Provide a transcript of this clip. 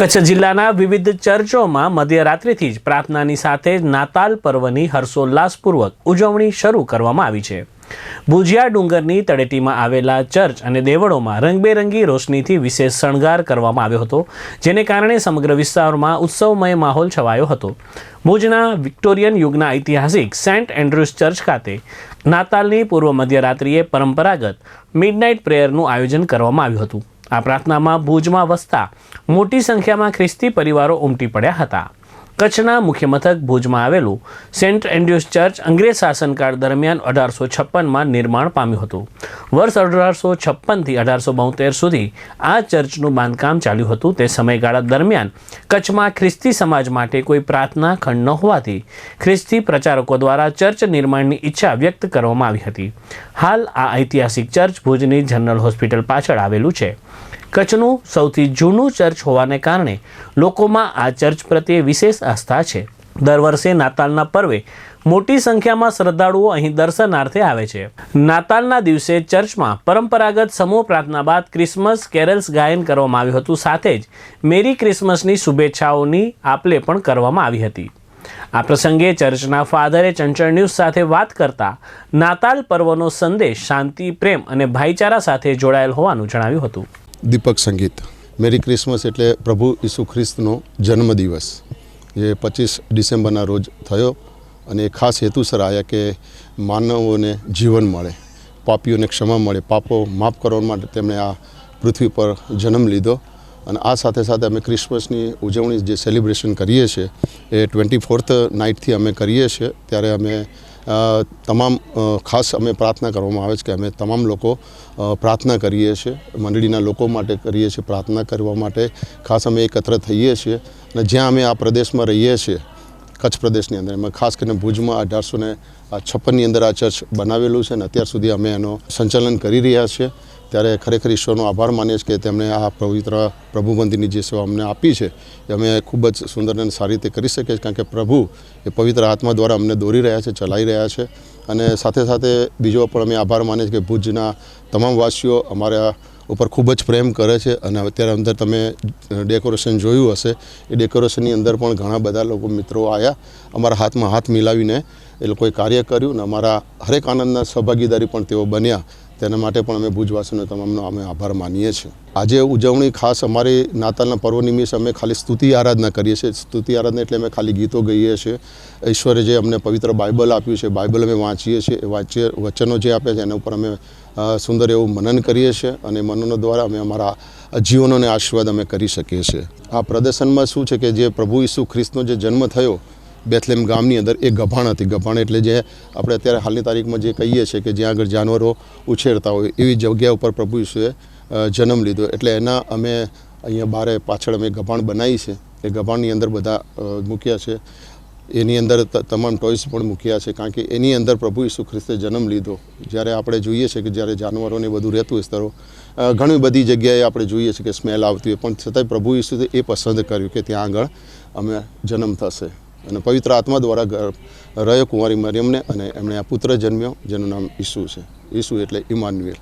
કચ્છ જિલ્લાના વિવિધ ચર્ચોમાં મધ્યરાત્રિથી જ પ્રાર્થનાની સાથે નાતાલ પર્વની હર્ષોલ્લાસપૂર્વક ઉજવણી શરૂ કરવામાં આવી છે. ભુજિયા ડુંગરની તળેટીમાં આવેલા ચર્ચ અને દેવળોમાં રંગબેરંગી રોશનીથી વિશેષ શણગાર કરવામાં આવ્યો હતો, જેને કારણે સમગ્ર વિસ્તારમાં ઉત્સવમય માહોલ છવાયો હતો. ભુજના વિક્ટોરિયન યુગના ઐતિહાસિક સેન્ટ એન્ડ્રુસ ચર્ચ ખાતે નાતાલની પૂર્વ મધ્યરાત્રિએ પરંપરાગત મિડનાઇટ પ્રેયરનું આયોજન કરવામાં આવ્યું હતું. આ પ્રાર્થનામાં ભુજમાં વસતા મોટી સંખ્યામાં ખ્રિસ્તી પરિવારો ઉમટી પડ્યા હતા. કચ્છના મુખ્ય મથક ભુજમાં આવેલું સેન્ટ એન્ડ્યુસ ચર્ચ અંગ્રેજ શાસનકાળ દરમિયાન અઢારસો છપ્પનમાં નિર્માણ પામ્યું હતું. વર્ષ અઢારસો છપ્પનથી અઢારસો બોતેર સુધી આ ચર્ચનું બાંધકામ ચાલ્યું હતું. તે સમયગાળા દરમિયાન કચ્છમાં ખ્રિસ્તી સમાજ માટે કોઈ પ્રાર્થના ખંડ ન હોવાથી ખ્રિસ્તી પ્રચારકો દ્વારા ચર્ચ નિર્માણની ઈચ્છા વ્યક્ત કરવામાં આવી હતી. હાલ આ ઐતિહાસિક ચર્ચ ભુજની જનરલ હોસ્પિટલ પાછળ આવેલું છે. કચ્છનું સૌથી જૂનું ચર્ચ હોવાને કારણે લોકોમાં આ ચર્ચ પ્રત્યે વિશેષ આસ્થા છે. દર વર્ષે નાતાલના પર્વે મોટી સંખ્યામાં શ્રદ્ધાળુઓ અહીં દર્શનાર્થે આવે છે. નાતાલના દિવસે ચર્ચમાં પરંપરાગત સમૂહ પ્રાર્થના બાદ ક્રિસમસ કેરલ્સ ગાયન કરવામાં આવ્યું હતું. સાથે જ મેરી ક્રિસમસની શુભેચ્છાઓની આપલે પણ કરવામાં આવી હતી. આ પ્રસંગે ચર્ચના ફાધરે ચંચળ ન્યૂઝ સાથે વાત કરતા નાતાલ પર્વનો સંદેશ, શાંતિ, પ્રેમ અને ભાઈચારા સાથે જોડાયેલ હોવાનું જણાવ્યું હતું. દીપક સંગીત. મેરી ક્રિસમસ એટલે પ્રભુ ઈસુ ખ્રિસ્તનો જન્મદિવસ. જે પચીસ ડિસેમ્બરના રોજ થયો અને એ ખાસ હેતુસર આવ્યા કે માનવોને જીવન મળે, પાપીઓને ક્ષમા મળે, પાપો માફ કરવા માટે તેમણે આ પૃથ્વી પર જન્મ લીધો. અને આ સાથે સાથે અમે ક્રિસમસની ઉજવણી જે સેલિબ્રેશન કરીએ છીએ, એ ટ્વેન્ટી ફોર્થ નાઇટથી અમે કરીએ છીએ. ત્યારે અમે તમામ ખાસ અમે પ્રાર્થના કરવામાં આવે છે કે અમે તમામ લોકો પ્રાર્થના કરીએ છીએ, મંડળીના લોકો માટે કરીએ છીએ, પ્રાર્થના કરવા માટે ખાસ અમે એકત્ર થઈએ છીએ અને જ્યાં અમે આ પ્રદેશમાં રહીએ છીએ, કચ્છ પ્રદેશની અંદર, એમાં ખાસ કરીને ભુજમાં અઢારસો ને છપ્પનની અંદર આ ચર્ચ બનાવેલું છે અને અત્યાર સુધી અમે એનો સંચાલન કરી રહ્યા છીએ. ત્યારે ખરેખર ઈશ્વરનો આભાર માનીએ છીએ કે તેમણે આ પવિત્ર પ્રભુ મંદિરની જે સેવા અમને આપી છે, એ અમે ખૂબ જ સુંદર અને સારી રીતે કરી શકીએ છીએ. કારણ કે પ્રભુ એ પવિત્ર આત્મા દ્વારા અમને દોરી રહ્યા છે, ચલાવી રહ્યા છે. અને સાથે સાથે બીજો પણ અમે આભાર માનીએ છીએ કે ભુજના તમામ વાસીઓ અમારા ઉપર ખૂબ જ પ્રેમ કરે છે. અને અત્યારે અંદર તમે ડેકોરેશન જોયું હશે, એ ડેકોરેશનની અંદર પણ ઘણા બધા લોકો મિત્રો આવ્યા અમારા હાથમાં હાથ મિલાવીને એ લોકોએ કાર્ય કર્યું અને અમારા હરેક આનંદના સહભાગીદારી પણ તેઓ બન્યા. તેના માટે પણ અમે ભુજવાસીઓને તમામનો અમે આભાર માનીએ છીએ. આજે ઉજવણી ખાસ અમારી નાતાલના પર્વ નિમિત્તે અમે ખાલી સ્તુતિ આરાધના કરીએ છીએ. સ્તુતિ આરાધના એટલે અમે ખાલી ગીતો ગઈએ છીએ. ઈશ્વરે જે અમને પવિત્ર બાઇબલ આપ્યું છે, બાઇબલ અમે વાંચીએ છીએ. વાંચીએ વચનો જે આપ્યા છે, એના ઉપર અમે સુંદર એવું મનન કરીએ છીએ અને મનનો દ્વારા અમે અમારા જીવનોને આશીર્વાદ અમે કરી શકીએ છીએ. આ પ્રદર્શનમાં શું છે કે જે પ્રભુ ઈસુ ખ્રિસ્તનો જે જન્મ થયો બેથલેમ ગામની અંદર એ ગભાણ હતી. ગભાણ એટલે જે આપણે અત્યારે હાલની તારીખમાં જે કહીએ છીએ કે જ્યાં આગળ જાનવરો ઉછેરતા હોય એવી જગ્યા ઉપર પ્રભુ ઈસુએ જન્મ લીધો. એટલે એના અમે અહીંયા બારે પાછળ અમે ગભાણ બનાવી છે. એ ગભાણની અંદર બધા મૂક્યા છે. એની અંદર તમામ ટોયસ પણ મૂક્યા છે. કારણ કે એની અંદર પ્રભુ ઈસુ ખ્રિસ્તે જન્મ લીધો. જ્યારે આપણે જોઈએ છે કે જ્યારે જાનવરોને બધું રહેતું હોય ઘણી બધી જગ્યાએ આપણે જોઈએ છે કે સ્મેલ આવતી હોય. પણ છતાંય પ્રભુ ઈસુએ એ પસંદ કર્યું કે ત્યાં આગળ અમે જન્મ થશે. અને પવિત્ર આત્મા દ્વારા રહ્યો કુંવારી મરિયમને અને એમણે આ પુત્ર જન્મ્યો, જેનું નામ ઈસુ છે. ઈસુ એટલે ઇમાન્યુએલ